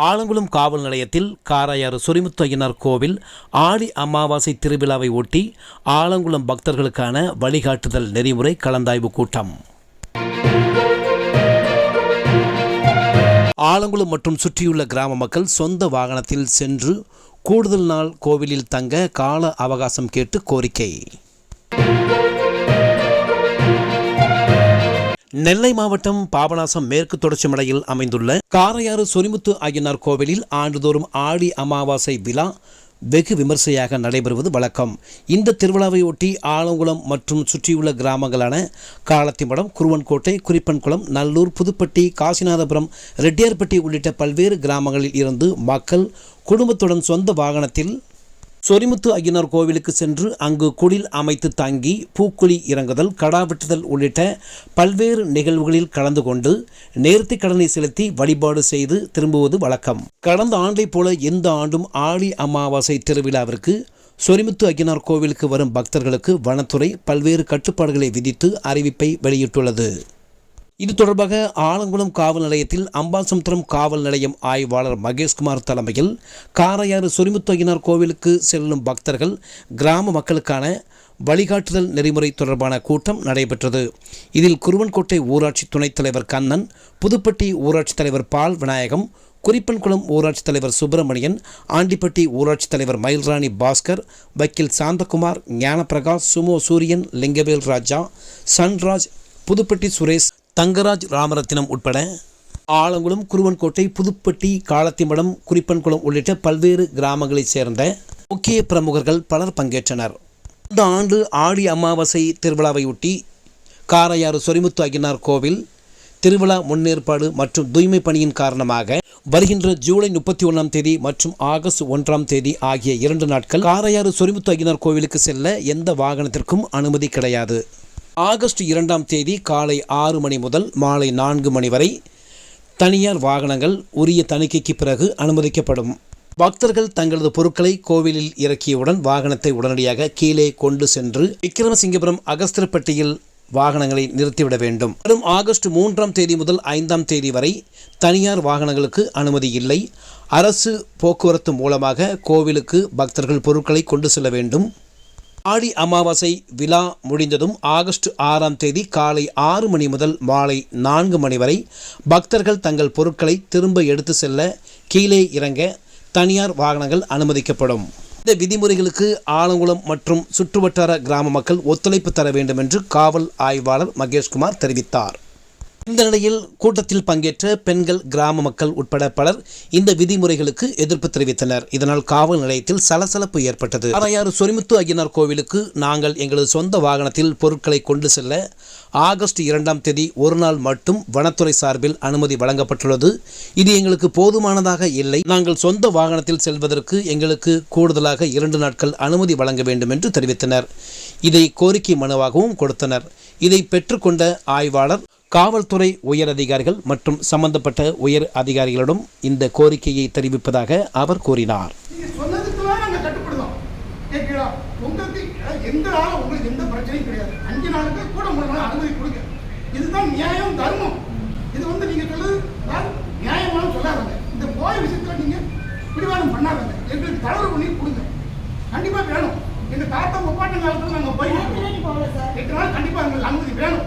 ஆலங்குளம் காவல் நிலையத்தில் காரையாறு சொரிமுத்தையனார் கோவில் ஆடி அமாவாசை திருவிழாவை ஒட்டி ஆலங்குளம் பக்தர்களுக்கான வழிகாட்டுதல் நெறிமுறை கலந்தாய்வு கூட்டம். ஆலங்குளம் மற்றும் சுற்றியுள்ள கிராம மக்கள் சொந்த வாகனத்தில் சென்று கூடுதல் நாள் கோவிலில் தங்க கால அவகாசம் கேட்டு கோரிக்கை. நெல்லை மாவட்டம் பாபநாசம் மேற்கு தொடர்ச்சி மலையில் அமைந்துள்ள காரையாறு சொரிமுத்து ஐயனார் கோவிலில் ஆண்டுதோறும் ஆடி அமாவாசை விழா வெகு விமர்சையாக நடைபெறுவது வழக்கம். இந்த திருவிழாவை ஒட்டி ஆலங்குளம் மற்றும் சுற்றியுள்ள கிராமங்களான காலத்திமடம் குருவன்கோட்டை குறிப்பன்குளம் நல்லூர் புதுப்பட்டி காசிநாதபுரம் ரெட்டியார்பட்டி உள்ளிட்ட பல்வேறு கிராமங்களில் இருந்து மக்கள் குடும்பத்துடன் சொந்த வாகனத்தில் சொரிமுத்து ஐயனார் கோவிலுக்கு சென்று அங்கு குடில் அமைத்து தங்கி பூக்குழி இறங்குதல் கடா வெட்டுதல் உள்ளிட்ட பல்வேறு நிகழ்வுகளில் கலந்து கொண்டு நேர்த்தி கடனை செலுத்தி வழிபாடு செய்து திரும்புவது வழக்கம். கடந்த ஆண்டைப் போல இந்த ஆண்டும் ஆடி அமாவாசை திருவிழாவிற்கு சொரிமுத்து ஐயனார் கோவிலுக்கு வரும் பக்தர்களுக்கு வனத்துறை பல்வேறு கட்டுப்பாடுகளை விதித்து அறிவிப்பை வெளியிட்டுள்ளது. இது தொடர்பாக ஆலங்குளம் காவல் நிலையத்தில் அம்பாசமுத்திரம் காவல் நிலையம் ஆய்வாளர் மகேஷ்குமார் தலைமையில் காரையாறு சொரிமுத்தையினார் கோவிலுக்கு செல்லும் பக்தர்கள் கிராம மக்களுக்கான வழிகாட்டுதல் நெறிமுறை தொடர்பான கூட்டம் நடைபெற்றது. இதில் குருவன்கோட்டை ஊராட்சி துணைத் தலைவர் கண்ணன் புதுப்பட்டி ஊராட்சி தலைவர் பால் விநாயகம் குறிப்பன்குளம் ஊராட்சி தலைவர் சுப்பிரமணியன் ஆண்டிப்பட்டி ஊராட்சி தலைவர் மயில்ராணி பாஸ்கர் வக்கீல் சாந்தகுமார் ஞானப்பிரகாஷ் சுமோ சூரியன் லிங்கவேல் ராஜா சன்ராஜ் புதுப்பட்டி சுரேஷ் தங்கராஜ் ராமரத்தினம் உட்பட ஆலங்குளம் குருவன்கோட்டை புதுப்பட்டி காலத்திமடம் குறிப்பன்குளம் உள்ளிட்ட பல்வேறு கிராமங்களைச் சேர்ந்த முக்கிய பிரமுகர்கள் பலர் பங்கேற்றனர். இந்த ஆண்டு ஆடி அமாவாசை திருவிழாவையொட்டி காரையாறு சொரிமுத்து அகினார் கோவில் திருவிழா முன்னேற்பாடு மற்றும் தூய்மை பணியின் காரணமாக வருகின்ற ஜூலை முப்பத்தி ஒன்றாம் தேதி மற்றும் ஆகஸ்ட் ஒன்றாம் தேதி ஆகிய இரண்டு நாட்கள் காரையாறு சொரிமுத்து அகினார் கோவிலுக்கு செல்ல எந்த வாகனத்திற்கும் அனுமதி கிடையாது. ஆகஸ்ட் இரண்டாம் தேதி காலை ஆறு மணி முதல் மாலை நான்கு மணி வரை தனியார் வாகனங்கள் உரிய தணிக்கைக்கு பிறகு அனுமதிக்கப்படும். பக்தர்கள் தங்களது பொருட்களை கோவிலில் இறக்கியவுடன் வாகனத்தை உடனடியாக கீழே கொண்டு சென்று விக்கிரமசிங்கபுரம் அகஸ்திரப்பட்டியில் வாகனங்களை நிறுத்திவிட வேண்டும். வரும் ஆகஸ்ட் மூன்றாம் தேதி முதல் ஐந்தாம் தேதி வரை தனியார் வாகனங்களுக்கு அனுமதி இல்லை. அரசு போக்குவரத்து மூலமாக கோவிலுக்கு பக்தர்கள் பொருட்களை கொண்டு செல்ல வேண்டும். ஆடி அமாவாசை விழா முடிந்ததும் ஆகஸ்ட் ஆறாம் தேதி காலை ஆறு மணி முதல் மாலை நான்கு மணி வரை பக்தர்கள் தங்கள் பொருட்களை திரும்ப எடுத்து செல்ல கீழே இறங்க தனியார் வாகனங்கள் அனுமதிக்கப்படும். இந்த விதிமுறைகளுக்கு ஆலங்குளம் மற்றும் சுற்றுவட்டார கிராம மக்கள் ஒத்துழைப்பு தர வேண்டும் என்று காவல் ஆய்வாளர் மகேஷ்குமார் தெரிவித்தார். இந்த நிலையில் கூட்டத்தில் பங்கேற்ற பெண்கள் கிராம மக்கள் உட்பட பலர் இந்த விதிமுறைகளுக்கு எதிர்ப்பு தெரிவித்தனர். இதனால் காவல் நிலையத்தில் சலசலப்பு ஏற்பட்டது. அரையாறு சொரிமுத்து ஐயனார் கோவிலுக்கு நாங்கள் எங்களது சொந்த வாகனத்தில் பொருட்களை கொண்டு செல்ல ஆகஸ்ட் இரண்டாம் தேதி ஒரு நாள் மட்டும் வனத்துறை சார்பில் அனுமதி வழங்கப்பட்டுள்ளது. இது எங்களுக்கு போதுமானதாக இல்லை. நாங்கள் சொந்த வாகனத்தில் செல்வதற்கு எங்களுக்கு கூடுதலாக இரண்டு நாட்கள் அனுமதி வழங்க வேண்டும் என்று தெரிவித்தனர். இதை கோரிக்கை மனுவாகவும் கொடுத்தனர். இதை பெற்றுக்கொண்ட ஆய்வாளர் காவல்துறை உயர் அதிகாரிகள் மற்றும் சம்பந்தப்பட்ட உயர் அதிகாரிகளிடம் இந்த கோரிக்கையை தெரிவிப்பதாக அவர் கூறினார். நீங்க சொன்னதுக்குலாம் நாங்க கட்டுப்படுதோம் கேட்கிறா உங்களுக்கு அஹ், எந்த நாளும் உங்களுக்கு எந்த பிரச்சனையும் கிடையாது. அஞ்சு நாளுக்கு கூட மூணு நாள் அனுமதி கொடுங்க. இதுதான் நியாயம் தர்மம். இது வந்து நீங்க சொல்றது அதாவது நியாயமான சொல்லாதங்க. இந்த போய் விஷயத்துல நீங்க பிடிவாதம் பண்ணாதங்க. எங்களுக்கு தளர்வு பண்ணி கொடுங்க. கண்டிப்பா வேணும். எங்க தாத்தா முப்பாட்டம் காலத்துல நாங்க போய் எட்டு நாள் கண்டிப்பா எங்களுக்கு அனுமதி வேணும்.